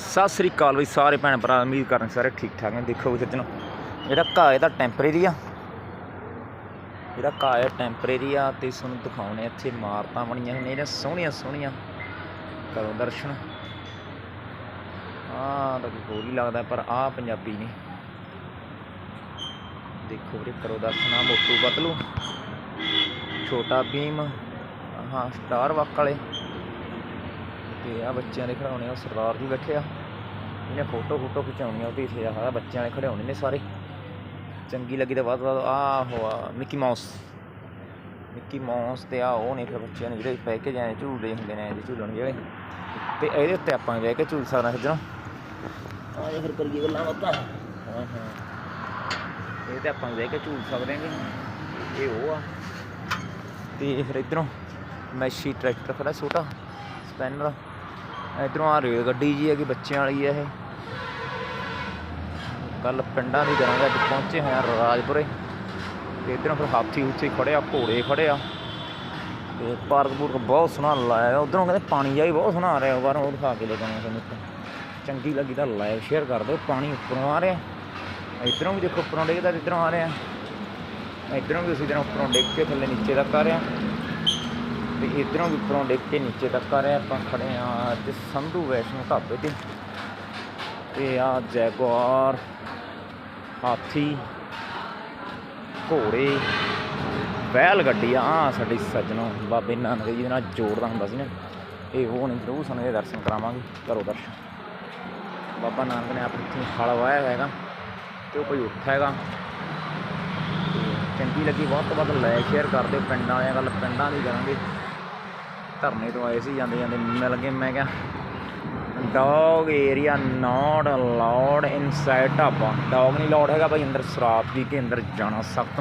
ਸਤਿ ਸ੍ਰੀ ਅਕਾਲ ਬਈ ਸਾਰੇ ਭੈਣ ਭਰਾ, ਉਮੀਦ ਕਰਨ ਸਾਰੇ ਠੀਕ ਠਾਕ ਨੇ, ਦੇਖੋ ਵੀ ਸੱਜਣੋ ਜਿਹੜਾ ਘਾਹ ਇਹਦਾ ਟੈਂਪਰੇਰੀ ਆ। ਜਿਹੜਾ ਘਾਹ ਹੈ ਟੈਂਪਰੇਰੀ ਆ ਤੇ ਤੁਹਾਨੂੰ ਦਿਖਾਉਣੇ ਇੱਥੇ ਇਮਾਰਤਾਂ ਬਣੀਆਂ ਹੋਈਆਂ ਨੇ ਜਿਹੜੀਆਂ ਸੋਹਣੀਆਂ ਸੋਹਣੀਆਂ। ਕਰੋ ਦਰਸ਼ਨ। ਆ ਤਾਂ ਕੋਈ ਹੋਰ ਹੀ ਲੱਗਦਾ, ਪਰ ਆਹ ਪੰਜਾਬੀ ਨੇ। ਦੇਖੋ ਵੀਰੇ, ਕਰੋ ਦਰਸ਼ਨ ਆ ਮੋਟੂ ਬਤਲੂ ਛੋਟਾ ਭੀਮ ਹਾਂ ਸਟਾਰ ਵਾਕ ਵਾਲੇ। ਤੇ ਆ ਬੱਚਿਆਂ ਦੇ ਖਿਡੌਣੇ ਆ ਸਰਦਾਰ ਜੀ ਬੈਠੇ ਆ। ਇਹਨੇ ਫੋਟੋ ਫੋਟੋ ਖਿਚਾਉਣੀਆਂ ਉਹਦੇ ਇੱਥੇ ਆ ਬੱਚਿਆਂ ਦੇ ਖਿਡੌਣੇ ਨੇ ਸਾਰੇ। ਚੰਗੀ ਲੱਗੀ ਤਾਂ ਵੱਧ ਵੱਧ ਆ ਹੋਆ ਮਿੱਕੀ ਮਾਊਸ। ਮਿੱਕੀ ਮਾਊਸ ਤੇ ਆ ਉਹ ਨੇ ਫਿਰ ਬੱਚਿਆਂ ਨੇ ਜਿਹੜੇ ਪੈ ਕੇ ਜਾਏ ਝੂਲਦੇ ਹੁੰਦੇ ਨੇ ਇਹਦੇ ਝੂਲਣ ਜਿਹੜੇ। ਤੇ ਇਹਦੇ ਉੱਤੇ ਆਪਾਂ ਬਹਿ ਕੇ ਝੂਲ ਸਕਦਾ ਸੱਜਣਾ ਆ ਜੇ ਫਿਰ ਕਰੀਏ ਗੱਲਾਂ ਬਾਤਾਂ। ਹਾਂ ਹਾਂ। ਇਹ ਤੇ ਆਪਾਂ ਬਹਿ ਕੇ ਝੂਲ ਸਕਦੇ ਹਾਂ ਇਹ ਉਹ ਆ। ਤੇ ਫਿਰ ਇਧਰੋਂ ਮੈਸ਼ੀ ਟਰੈਕਟਰ ਖੜਾ ਛੋਟਾ ਸਪੈਨਰ ਇਧਰੋਂ ਆ ਰੇਲ ਗੱਡੀ ਜੀ ਹੈਗੀ, ਬੱਚਿਆਂ ਵਾਲੀ ਹੈ ਇਹ। ਕੱਲ ਪਿੰਡਾਂ ਦੀ ਕਰਾਂਗੇ, ਅੱਜ ਪਹੁੰਚੇ ਹੋਏ ਆ ਰਾਜਪੁਰੇ। ਤੇ ਇਧਰੋਂ ਫਿਰ ਹਾਥੀ ਹੂਥੀ ਖੜੇ ਆ, ਘੋੜੇ ਖੜੇ ਆ। ਤੇ ਪਾਰਕ ਪੂਰਕ ਬਹੁਤ ਸੋਹਣਾ ਲਾਇਆ ਉਧਰੋਂ ਕਹਿੰਦੇ ਪਾਣੀ ਜਾ ਵੀ ਬਹੁਤ ਸੋਹਣਾ ਆ ਰਿਹਾ, ਉਹ ਬਾਹਰੋਂ ਉਹ ਦਿਖਾ ਕੇ ਲੈ ਜਾਣਾ ਤੁਹਾਨੂੰ ਚੰਗੀ ਲੱਗੀ ਤਾਂ ਲਾਈਵ ਸ਼ੇਅਰ ਕਰ ਦਿਓ, ਪਾਣੀ ਉੱਪਰੋਂ ਆ ਰਿਹਾ। ਇਧਰੋਂ ਵੀ ਦੇਖੋ, ਉੱਪਰੋਂ ਡਿੱਗਦਾ ਤੇ ਇਧਰੋਂ ਆ ਰਿਹਾ। ਇਧਰੋਂ ਵੀ ਉਸੇ ਤਰ੍ਹਾਂ ਉੱਪਰੋਂ ਡਿੱਗ ਕੇ ਥੱਲੇ ਨੀਚੇ ਤੱਕ ਆ ਰਿਹਾ। ਤੇ ਇਧਰੋਂ ਵੀ ਉੱਪਰੋਂ ਡਿੱਗ ਕੇ ਨੀਚੇ ਤੱਕ ਆ ਰਿਹਾ, ਆਪਾਂ ਖੜੇ ਆ ਤੇ ਸੰਧੂ ਵੈਸ਼ਨੂ ਢਾਬੇ ਤੇ। ਤੇ ਆ ਜੈਗੁਆਰ, ਹਾਥੀ, ਘੋੜੇ ਬੈਲ ਗੱਡੀ ਆ ਆਹ ਸਾਡੀ ਸੱਜਣੋ, ਬਾਬੇ ਨਾਨਕ ਜੀ ਦੇ ਨਾਲ ਜੋੜਦਾ ਹੁੰਦਾ ਸੀ ਨਾ। ਇਹ ਉਹ ਨਹੀਂ, ਜ਼ਰੂਰ ਸਾਨੂੰ ਇਹ ਦਰਸ਼ਨ ਕਰਾਵਾਂਗੇ, ਕਰੋ ਦਰਸ਼ਨ। ਬਾਬਾ ਨਾਨਕ ਨੇ ਆਪਣੀ ਇੱਥੇ ਹਲ ਵਾਇਆ ਹੈਗਾ ਤੇ ਉਹ ਕੋਈ ਉੱਠ ਹੈਗਾ। ਤੇ ਚੰਗੀ ਲੱਗੀ, ਵੱਧ ਤੋਂ ਵੱਧ ਲਾਈਕ ਸ਼ੇਅਰ ਕਰ ਦਿਓ, ਪਿੰਡਾਂ ਵਾਲਿਆਂ ਗੱਲ ਪਿੰਡਾਂ ਦੀ ਕਰਾਂਗੇ। ਧਰਨੇ ਤੋਂ ਆਏ ਸੀ, ਜਾਂਦੇ ਜਾਂਦੇ ਮਿਲ ਗਏ ਮੈਂ ਕਿਹਾ dog area not allowed inside dhaba. Dog ਨਹੀਂ ਅਲਾਉਡ ਹੈਗਾ ਭਾਈ, ਅੰਦਰ ਸ਼ਰਾਬ ਪੀ ਕੇ ਅੰਦਰ ਜਾਣਾ ਸਖਤ